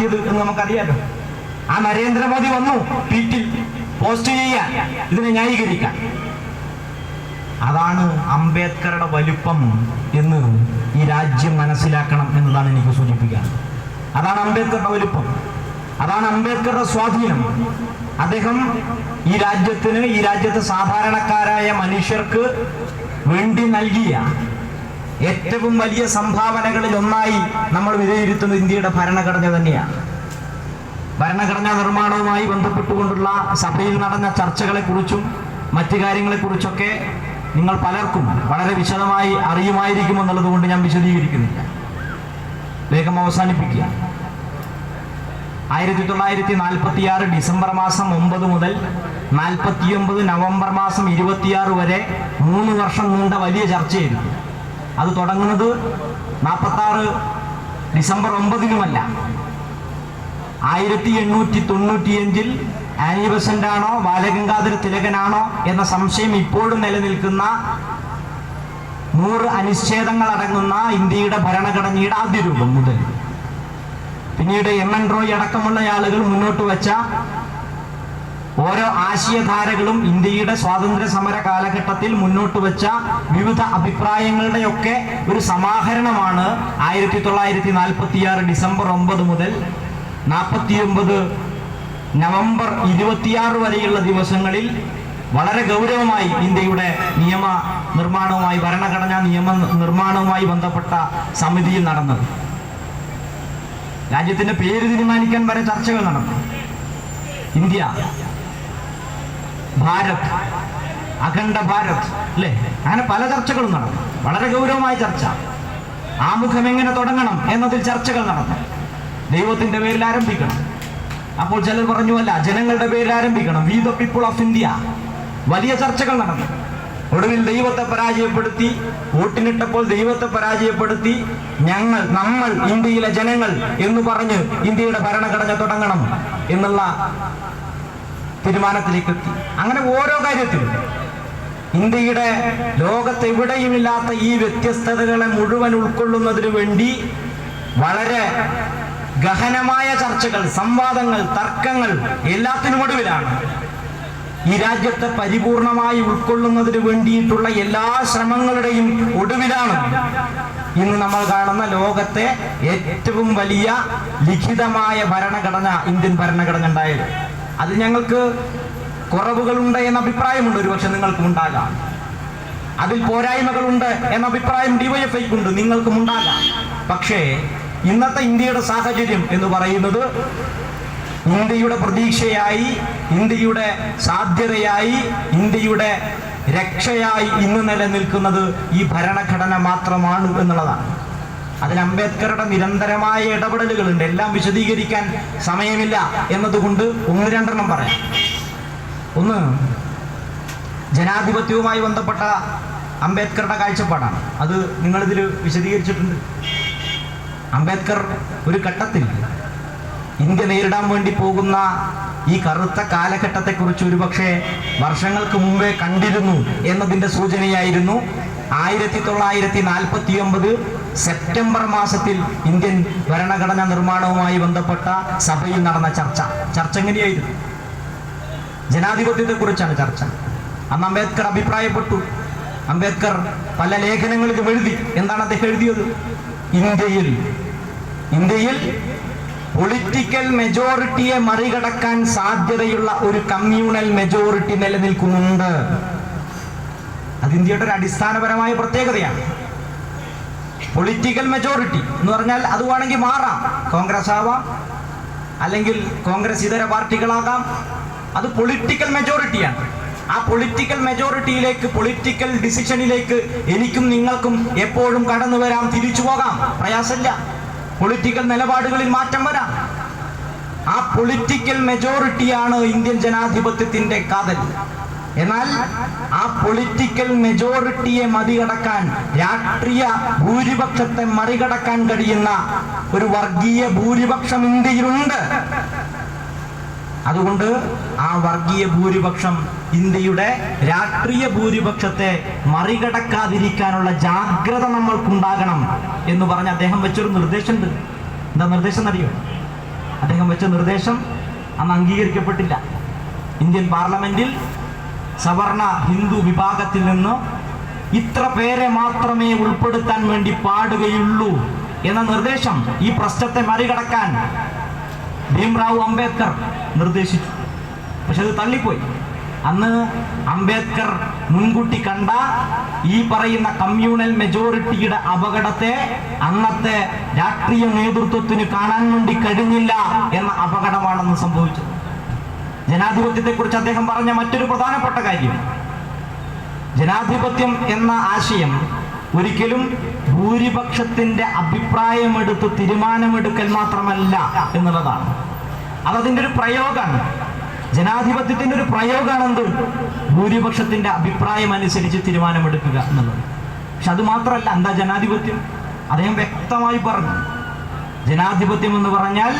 നടത്തിയത് എന്ന് നമുക്കറിയാലോ. ആ നരേന്ദ്രമോദി വന്നു ട്വീറ്റിൽ പോസ്റ്റ് ചെയ്യാൻ ഇതിനെ ന്യായീകരിക്കാൻ. അതാണ് അംബേദ്കറുടെ വലുപ്പം എന്ന് ഈ രാജ്യം മനസ്സിലാക്കണം എന്നതാണ് എനിക്ക് സൂചിപ്പിക്കാൻ. അതാണ് അംബേദ്കറുടെ വലുപ്പം. അതാണ് അംബേദ്കറുടെ സ്വാധീനം. അദ്ദേഹം ഈ രാജ്യത്തിന് ഈ രാജ്യത്തെ സാധാരണക്കാരായ മനുഷ്യർക്ക് വേണ്ടി നൽകിയ ഏറ്റവും വലിയ സംഭാവനകളിൽ ഒന്നായി നമ്മൾ വിലയിരുത്തുന്നത് ഇന്ത്യയുടെ ഭരണഘടന തന്നെയാണ്. ഭരണഘടനാ നിർമ്മാണവുമായി ബന്ധപ്പെട്ടുകൊണ്ടുള്ള സഭയിൽ നടന്ന ചർച്ചകളെക്കുറിച്ചും മറ്റു കാര്യങ്ങളെക്കുറിച്ചൊക്കെ നിങ്ങൾ പലർക്കും വളരെ വിശദമായി അറിയുമായിരിക്കുമെന്നുള്ളത് കൊണ്ട് ഞാൻ വിശദീകരിക്കുന്നില്ല. വേഗം അവസാനിപ്പിക്കുക. ആയിരത്തി തൊള്ളായിരത്തി നാൽപ്പത്തി ആറ് ഡിസംബർ മാസം ഒമ്പത് മുതൽ നാൽപ്പത്തിയൊമ്പത് നവംബർ മാസം ഇരുപത്തിയാറ് വരെ മൂന്ന് വർഷം നീണ്ട വലിയ ചർച്ചയായിരുന്നു. അത് തുടങ്ങുന്നത് നാൽപ്പത്തി ആറ് ഡിസംബർ ഒമ്പതിനുമല്ല. ആയിരത്തി എണ്ണൂറ്റി തൊണ്ണൂറ്റിയഞ്ചിൽ ആനി ബസന്റ് ആണോ ബാലഗംഗാധര തിലകനാണോ എന്ന സംശയം ഇപ്പോഴും നിലനിൽക്കുന്ന നൂറ് അനുച്ഛേദങ്ങൾ അടങ്ങുന്ന ഇന്ത്യയുടെ ഭരണഘടനയുടെ ആദ്യ രൂപം മുതൽ. പിന്നീട് എം എൻ റോയ് അടക്കമുള്ള ആളുകൾ മുന്നോട്ട് വെച്ച ഓരോ ആശയധാരകളും ഇന്ത്യയുടെ സ്വാതന്ത്ര്യ സമര കാലഘട്ടത്തിൽ മുന്നോട്ട് വെച്ച വിവിധ അഭിപ്രായങ്ങളുടെയൊക്കെ ഒരു സമാഹരണമാണ് ആയിരത്തി തൊള്ളായിരത്തി നാൽപ്പത്തിയാറ് ഡിസംബർ ഒമ്പത് മുതൽ നാൽപ്പത്തിയൊമ്പത് നവംബർ ഇരുപത്തിയാറ് വരെയുള്ള ദിവസങ്ങളിൽ വളരെ ഗൗരവമായി ഇന്ത്യയുടെ നിയമ നിർമ്മാണവുമായി ഭരണഘടനാ നിയമ നിർമ്മാണവുമായി ബന്ധപ്പെട്ട സമിതിയിൽ നടന്നത്. രാജ്യത്തിന്റെ പേര് തീരുമാനിക്കാൻ വരെ ചർച്ചകൾ നടന്നു. ഇന്ത്യ ഭാരത് അഖണ്ഡ ഭാരത് അല്ലേ? അങ്ങനെ പല ചർച്ചകളും നടന്നു. വളരെ ഗൗരവമായ ചർച്ച. ആമുഖം എങ്ങനെ തുടങ്ങണം എന്നതിൽ ചർച്ചകൾ നടന്നു. ദൈവത്തിന്റെ പേരിൽ ആരംഭിക്കണം. അപ്പോൾ ചിലർ പറഞ്ഞു അല്ല ജനങ്ങളുടെ പേരിൽ ആരംഭിക്കണം. We the people of India വലിയ ചർച്ചകൾ നടന്നു. ഒടുവിൽ ദൈവത്തെ പരാജയപ്പെടുത്തി വോട്ടിനിട്ടപ്പോൾ ദൈവത്തെ പരാജയപ്പെടുത്തി ഞങ്ങൾ നമ്മൾ ഇന്ത്യയിലെ ജനങ്ങൾ എന്ന് പറഞ്ഞ് ഇന്ത്യയുടെ ഭരണഘടന തുടങ്ങണം എന്നുള്ള തീരുമാനത്തിലേക്ക് എത്തി അങ്ങനെ ഓരോ കാര്യത്തിലും ഇന്ത്യയുടെ ലോകത്തെവിടെയും ഇല്ലാത്ത ഈ വ്യത്യസ്തതകളെ മുഴുവൻ ഉൾക്കൊള്ളുന്നതിന് വേണ്ടി വളരെ ഗഹനമായ ചർച്ചകൾ സംവാദങ്ങൾ തർക്കങ്ങൾ എല്ലാത്തിനുമൊടുവിലാണ് ഈ രാജ്യത്തെ പരിപൂർണമായി ഉൾക്കൊള്ളുന്നതിന് വേണ്ടിയിട്ടുള്ള എല്ലാ ശ്രമങ്ങളുടെയും ഒടുവിലാണ് ഇന്ന് നമ്മൾ കാണുന്ന ലോകത്തെ ഏറ്റവും വലിയ ലിഖിതമായ ഭരണഘടന ഇന്ത്യൻ ഭരണഘടന ഉണ്ടായത്. അത് ഞങ്ങൾക്ക് കുറവുകളുണ്ട് എന്ന അഭിപ്രായമുണ്ട്. ഒരുപക്ഷെ നിങ്ങൾക്കും ഉണ്ടാകാം. അതിൽ പോരായ്മകളുണ്ട് എന്ന അഭിപ്രായം ഡിവൈഎഫ്ഐക്കുണ്ട് നിങ്ങൾക്കും ഉണ്ടാകാം. പക്ഷേ ഇന്നത്തെ ഇന്ത്യയുടെ സാഹചര്യം എന്ന് പറയുന്നത് ഇന്ത്യയുടെ പ്രതീക്ഷയായി ഇന്ത്യയുടെ സാധ്യതയായി ഇന്ത്യയുടെ രക്ഷയായി ഇന്ന് നിലനിൽക്കുന്നത് ഈ ഭരണഘടന മാത്രമാണ് എന്നുള്ളതാണ്. അതിൽ അംബേദ്കറുടെ നിരന്തരമായ ഇടപെടലുകളുണ്ട്. എല്ലാം വിശദീകരിക്കാൻ സമയമില്ല എന്നതുകൊണ്ട് ഒന്ന് രണ്ടെണ്ണം പറയാം. ഒന്ന് ജനാധിപത്യവുമായി ബന്ധപ്പെട്ട അംബേദ്കറുടെ കാഴ്ചപ്പാടാണ്. അത് നിങ്ങളിതിൽ വിശദീകരിച്ചിട്ടുണ്ട്. അംബേദ്കർ ഒരു ഘട്ടത്തിൽ ഇന്ത്യ നേരിടാൻ വേണ്ടി പോകുന്ന ഈ കറുത്ത കാലഘട്ടത്തെക്കുറിച്ച് ഒരുപക്ഷെ വർഷങ്ങൾക്ക് മുമ്പേ കണ്ടിരുന്നു എന്നതിന്റെ സൂചനയായിരുന്നു ആയിരത്തി തൊള്ളായിരത്തി നാൽപ്പത്തി ഒമ്പത് സെപ്റ്റംബർ മാസത്തിൽ ഇന്ത്യൻ ഭരണഘടനാ നിർമ്മാണവുമായി ബന്ധപ്പെട്ട സഭയിൽ നടന്ന ചർച്ച. ചർച്ച എങ്ങനെയായിരുന്നു? ജനാധിപത്യത്തെക്കുറിച്ചാണ് ചർച്ച. അന്ന് അംബേദ്കർ അഭിപ്രായപ്പെട്ടു. അംബേദ്കർ പല ലേഖനങ്ങളിലും എഴുതി. എന്താണ് അദ്ദേഹം എഴുതിയത്? ഇന്ത്യയിൽ ഇന്ത്യയിൽ പൊളിറ്റിക്കൽ മെജോറിറ്റിയെ മറികടക്കാൻ സാധ്യതയുള്ള ഒരു കമ്മ്യൂണൽ മെജോറിറ്റി നിലനിൽക്കുന്നുണ്ട്. അത് ഇന്ത്യയുടെ ഒരു അടിസ്ഥാനപരമായ പ്രത്യേകതയാണ്. പൊളിറ്റിക്കൽ മെജോറിറ്റി എന്ന് പറഞ്ഞാൽ അത് വേണമെങ്കിൽ മാറാം. കോൺഗ്രസ് ആവാം. അല്ലെങ്കിൽ കോൺഗ്രസ് ഇതര പാർട്ടികളാകാം. അത് പൊളിറ്റിക്കൽ മെജോറിറ്റിയാണ് ആ പൊളിറ്റിക്കൽ മെജോറിറ്റിയിലേക്ക് പൊളിറ്റിക്കൽ ഡിസിഷനിലേക്ക് എനിക്കും നിങ്ങൾക്കും എപ്പോഴും കടന്നു വരാം തിരിച്ചു പോകാം. പ്രയാസമില്ല. പൊളിറ്റിക്കൽ നിലപാടുകളിൽ മാറ്റം വരാം. ആ പൊളിറ്റിക്കൽ മെജോറിറ്റിയാണ് ഇന്ത്യൻ ജനാധിപത്യത്തിന്റെ കാതൽ. എന്നാൽ ആ പൊളിറ്റിക്കൽ മെജോറിറ്റിയെ മറികടക്കാൻ രാഷ്ട്രീയ ഭൂരിപക്ഷത്തെ മറികടക്കാൻ കഴിയുന്ന ഒരു വർഗീയ ഭൂരിപക്ഷം ഇന്ത്യയിലുണ്ട്. അതുകൊണ്ട് ആ വർഗീയ ഭൂരിപക്ഷം ഇന്ത്യയുടെ രാഷ്ട്രീയ ഭൂരിപക്ഷത്തെ മറികടക്കാതിരിക്കാനുള്ള ജാഗ്രത നമ്മൾക്കുണ്ടാകണം എന്ന് പറഞ്ഞ് അദ്ദേഹം വെച്ചൊരു നിർദ്ദേശമുണ്ട്. എന്താ നിർദ്ദേശം അറിയോ അദ്ദേഹം വെച്ച നിർദ്ദേശം അന്ന് അംഗീകരിക്കപ്പെട്ടില്ല. ഇന്ത്യൻ പാർലമെന്റിൽ സവർണ ഹിന്ദു വിഭാഗത്തിൽ നിന്ന് ഇത്ര പേരെ മാത്രമേ ഉൾപ്പെടുത്താൻ വേണ്ടി പാടുകയുള്ളൂ എന്ന നിർദ്ദേശം ഈ പ്രശ്നത്തെ മറികടക്കാൻ ഭീംറാവു അംബേദ്കർ നിർദ്ദേശിച്ചു. പക്ഷെ അത് തള്ളിപ്പോയി. അന്ന് അംബേദ്കർ മുൻകൂട്ടി കണ്ട ഈ പറയുന്ന കമ്മ്യൂണൽ മെജോറിറ്റിയുടെ അപകടത്തെ അന്നത്തെ രാഷ്ട്രീയ നേതൃത്വത്തിന് കാണാൻ വേണ്ടി കഴിഞ്ഞില്ല എന്ന അപകടമാണെന്ന് സംഭവിച്ചത്. ജനാധിപത്യത്തെക്കുറിച്ച് അദ്ദേഹം പറഞ്ഞ മറ്റൊരു പ്രധാനപ്പെട്ട കാര്യം. ജനാധിപത്യം എന്ന ആശയം ഒരിക്കലും ഭൂരിപക്ഷത്തിന്റെ അഭിപ്രായമെടുത്ത് തീരുമാനമെടുക്കൽ മാത്രമല്ല എന്നുള്ളതാണ്. അതതിന്റെ ഒരു പ്രയോഗമാണ് ജനാധിപത്യത്തിന്റെ ഒരു പ്രയോഗമാണ് എന്ത് ഭൂരിപക്ഷത്തിന്റെ അഭിപ്രായം അനുസരിച്ച് തീരുമാനമെടുക്കുക എന്നുള്ളത്. പക്ഷെ അത് മാത്രമല്ല എന്താ ജനാധിപത്യം? അദ്ദേഹം വ്യക്തമായി പറഞ്ഞു. ജനാധിപത്യം എന്ന് പറഞ്ഞാൽ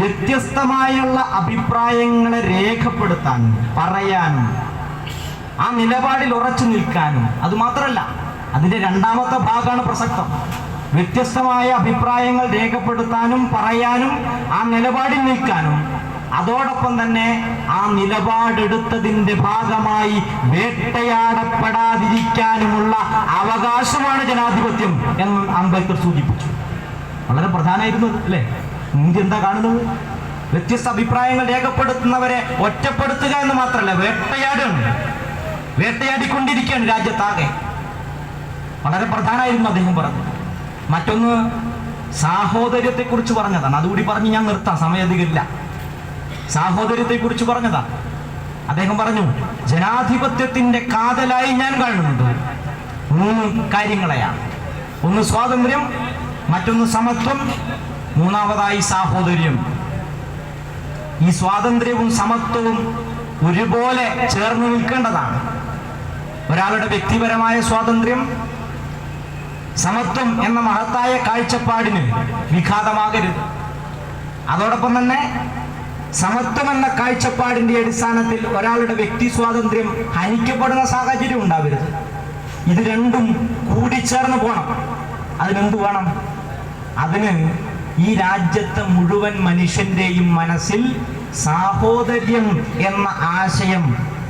വ്യത്യസ്തമായുള്ള അഭിപ്രായങ്ങളെ രേഖപ്പെടുത്താനും പറയാനും ആ നിലപാടിൽ ഉറച്ചു നിൽക്കാനും. അത് മാത്രമല്ല അതിന്റെ രണ്ടാമത്തെ ഭാഗമാണ് പ്രസക്തം. വ്യത്യസ്തമായ അഭിപ്രായങ്ങൾ രേഖപ്പെടുത്താനും പറയാനും ആ നിലപാടിൽ നിൽക്കാനും. അതോടൊപ്പം തന്നെ ആ നിലപാടെടുത്തതിന്റെ ഭാഗമായി വേട്ടയാടപ്പെടാതിരിക്കാനുമുള്ള അവകാശമാണ് ജനാധിപത്യം എന്ന് അംബേദ്കർ സൂചിപ്പിച്ചു. വളരെ പ്രധാനമായിരുന്നു അല്ലേ? ഇന്ത്യ എന്താ കാണുന്നത്? വ്യത്യസ്ത അഭിപ്രായങ്ങൾ രേഖപ്പെടുത്തുന്നവരെ ഒറ്റപ്പെടുത്തുക എന്ന് മാത്രമല്ല വേട്ടയാടുകയാണ് വേട്ടയാടിക്കൊണ്ടിരിക്കുകയാണ് രാജ്യത്താകെ. വളരെ പ്രധാനമായിരുന്നു അദ്ദേഹം പറഞ്ഞു മറ്റൊന്ന് സാഹോദര്യത്തെ കുറിച്ച് പറഞ്ഞതാണ്. അതുകൂടി പറഞ്ഞ് ഞാൻ നിർത്താം സമയധികമില്ല സാഹോദര്യത്തെ കുറിച്ച് പറഞ്ഞതാണ് അദ്ദേഹം പറഞ്ഞു ജനാധിപത്യത്തിന്റെ കാതലായി ഞാൻ കാണുന്നുണ്ട്. മൂന്ന് കാര്യങ്ങളെയാണ്. ഒന്ന് സ്വാതന്ത്ര്യം മറ്റൊന്ന് സമത്വം മൂന്നാമതായി സാഹോദര്യം. ഈ സ്വാതന്ത്ര്യവും സമത്വവും ഒരുപോലെ ചേർന്ന് നിൽക്കേണ്ടതാണ്. ഒരാളുടെ വ്യക്തിപരമായ സ്വാതന്ത്ര്യം സമത്വം എന്ന മഹത്തായ കാഴ്ചപ്പാടിന് വിഘാതമാകരുത്. അതോടൊപ്പം തന്നെ സമത്വം എന്ന കാഴ്ചപ്പാടിന്റെ അടിസ്ഥാനത്തിൽ ഒരാളുടെ വ്യക്തി സ്വാതന്ത്ര്യം ഹനിക്കപ്പെടുന്ന സാഹചര്യം ഉണ്ടാവരുത്. ഇത് രണ്ടും കൂടിച്ചേർന്ന് പോകണം അതിനെന്ത് വേണം? അതിന് ഈ രാജ്യത്തെ മുഴുവൻ മനുഷ്യന്റെയും മനസ്സിൽ സാഹോദര്യം എന്ന ആശയം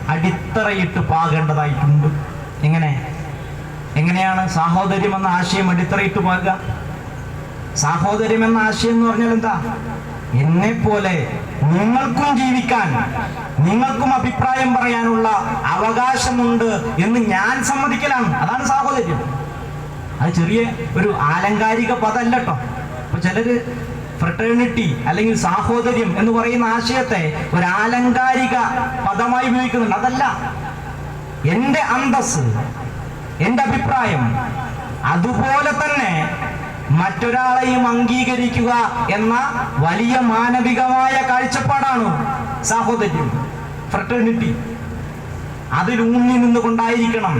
അടിത്തറയിട്ട് പാകേണ്ടതായിട്ടുണ്ട്. എങ്ങനെ? എങ്ങനെയാണ് സാഹോദര്യം എന്ന ആശയം അടിത്തറയിട്ട് പാകുക? സാഹോദര്യം എന്ന ആശയം എന്ന് പറഞ്ഞാൽ എന്താ? എന്നെ പോലെ നിങ്ങൾക്കും ജീവിക്കാൻ നിങ്ങൾക്കും അഭിപ്രായം പറയാനുള്ള അവകാശമുണ്ട് എന്ന് ഞാൻ സമ്മതിക്കലാണ്. അതാണ് സാഹോദര്യം. അത് ചെറിയ ഒരു ആലങ്കാരിക പദമല്ല കേട്ടോ അപ്പൊ ചിലര് ഫ്രട്ടേണിറ്റി അല്ലെങ്കിൽ സാഹോദര്യം എന്ന് പറയുന്ന ആശയത്തെ ഒരു ആലങ്കാരിക പദമായി ഉപയോഗിക്കുന്നുണ്ട്. അതല്ല. എന്റെ അന്തസ് എന്റെ അഭിപ്രായം അതുപോലെ തന്നെ മറ്റൊരാളെയും അംഗീകരിക്കുക എന്ന വലിയ മാനവികമായ കാഴ്ചപ്പാടാണ് സാഹോദര്യം ഫ്രട്ടേണിറ്റി അതിലൂന്നി നിന്നുകൊണ്ടായിരിക്കണം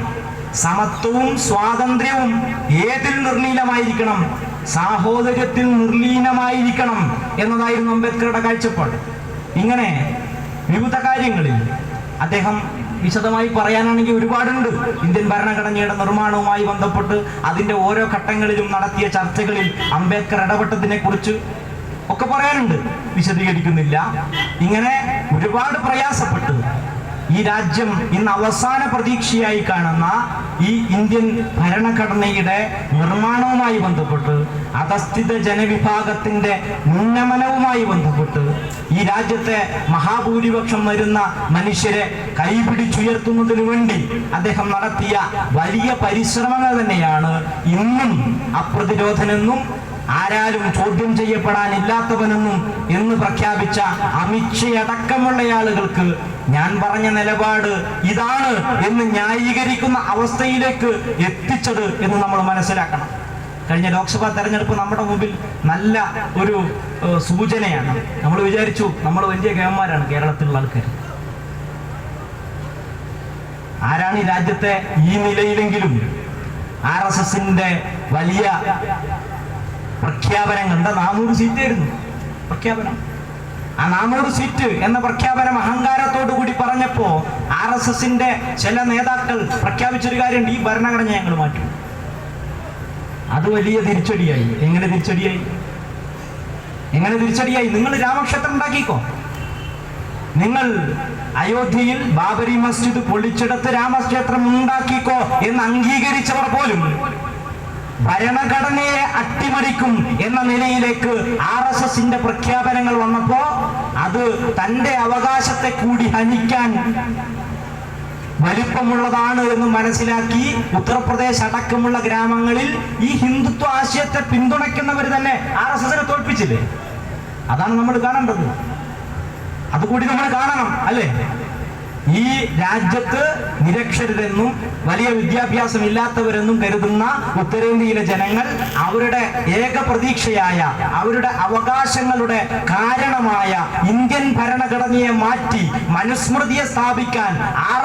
സമത്വവും സ്വാതന്ത്ര്യവും ഏതിൽ നിർലീനമായിരിക്കണം സാഹോദര്യത്തിൽ നിർലീനമായിരിക്കണം എന്നതായിരുന്നു അംബേദ്കറുടെ കാഴ്ചപ്പാട്. ഇങ്ങനെ വിവിധ കാര്യങ്ങളിൽ അദ്ദേഹം വിശദമായി പറയാനാണെങ്കിൽ ഒരുപാടുണ്ട്. ഇന്ത്യൻ ഭരണഘടനയുടെ നിർമ്മാണവുമായി ബന്ധപ്പെട്ട് അതിന്റെ ഓരോ ഘട്ടങ്ങളിലും നടത്തിയ ചർച്ചകളിൽ അംബേദ്കർ ഇടപെട്ടതിനെ കുറിച്ച് ഒക്കെ പറയാനുണ്ട്. വിശദീകരിക്കുന്നില്ല. ഇങ്ങനെ ഒരുപാട് പ്രയാസപ്പെട്ട് ഈ രാജ്യം ഇന്ന് അവസാന പ്രതീക്ഷയായി കാണുന്ന ഈ ഇന്ത്യൻ ഭരണഘടനയുടെ നിർമ്മാണവുമായി ബന്ധപ്പെട്ട് അധസ്ഥിത ജനവിഭാഗത്തിന്റെ ഉന്നമനവുമായി ബന്ധപ്പെട്ട് ഈ രാജ്യത്തെ മഹാഭൂരിപക്ഷം വരുന്ന മനുഷ്യരെ കൈപിടിച്ചുയർത്തുന്നതിനു വേണ്ടി അദ്ദേഹം നടത്തിയ വലിയ പരിശ്രമങ്ങൾ തന്നെയാണ് ഇന്നും അപ്രതിരോധനെന്നും ആരാലും ചോദ്യം ചെയ്യപ്പെടാനില്ലാത്തവനെന്നും എന്ന് പ്രഖ്യാപിച്ച അമിത്ഷയടക്കമുള്ള ആളുകൾക്ക് ഞാൻ പറഞ്ഞ നിലപാട് ഇതാണ് എന്ന് ന്യായീകരിക്കുന്ന അവസ്ഥയിലേക്ക് എത്തിച്ചത് എന്ന് നമ്മൾ മനസ്സിലാക്കണം. കഴിഞ്ഞ ലോക്സഭാ തെരഞ്ഞെടുപ്പ് നമ്മുടെ മുമ്പിൽ നല്ല ഒരു സൂചനയാണ്. നമ്മൾ വിചാരിച്ചു നമ്മൾ വലിയ ഗവന്മാരാണ് കേരളത്തിലുള്ള ആൾക്കാർ. ആരാണ് ഈ രാജ്യത്തെ ഈ നിലയിലെങ്കിലും ആർ എസ് എസിന്റെ വലിയ പ്രഖ്യാപനം കണ്ട നാനൂറ് സീറ്റായിരുന്നു പ്രഖ്യാപനം. ആ നാനൂറ് സീറ്റ് എന്ന പ്രഖ്യാപനം അഹങ്കാരത്തോടു കൂടി പറഞ്ഞപ്പോ ആർ എസ് എസിന്റെ ചില നേതാക്കൾ പ്രഖ്യാപിച്ചൊരു കാര്യമുണ്ട് ഈ ഭരണഘടന ഞങ്ങൾ മാറ്റും. അത് വലിയ തിരിച്ചടിയായി. എങ്ങനെ തിരിച്ചടിയായി? എങ്ങനെ തിരിച്ചടിയായി? നിങ്ങൾ രാമക്ഷേത്രം ഉണ്ടാക്കിക്കോ. നിങ്ങൾ അയോധ്യയിൽ ബാബരി മസ്ജിദ് പൊളിച്ചെടുത്ത് രാമക്ഷേത്രം ഉണ്ടാക്കിക്കോ എന്ന് അംഗീകരിച്ചവർ പോലും ഭരണഘടനയെ അട്ടിമറിക്കും എന്ന നിലയിലേക്ക് ആർ എസ് എസിന്റെ പ്രഖ്യാപനങ്ങൾ വന്നപ്പോ അത് തന്റെ അവകാശത്തെ കൂടി ഹനിക്കാൻ വലിപ്പമുള്ളതാണ് എന്ന് മനസ്സിലാക്കി ഉത്തർപ്രദേശ് അടക്കമുള്ള ഗ്രാമങ്ങളിൽ ഈ ഹിന്ദുത്വ ആശയത്തെ പിന്തുണയ്ക്കുന്നവർ തന്നെ ആർ എസ് എസിനെ തോൽപ്പിച്ചില്ലേ? അതാണ് നമ്മൾ കാണേണ്ടത്. അതുകൂടി നമ്മൾ കാണണം അല്ലേ? ഈ രാജ്യത്ത് നിരക്ഷരരെന്നും വലിയ വിദ്യാഭ്യാസം ഇല്ലാത്തവരെന്നും കരുതുന്ന ഉത്തരേന്ത്യയിലെ ജനങ്ങൾ അവരുടെ ഏക പ്രതീക്ഷയായ അവരുടെ അവകാശങ്ങളുടെ കാരണമായ ഇന്ത്യൻ ഭരണഘടനയെ മാറ്റി മനുസ്മൃതിയെ സ്ഥാപിക്കാൻ ആർ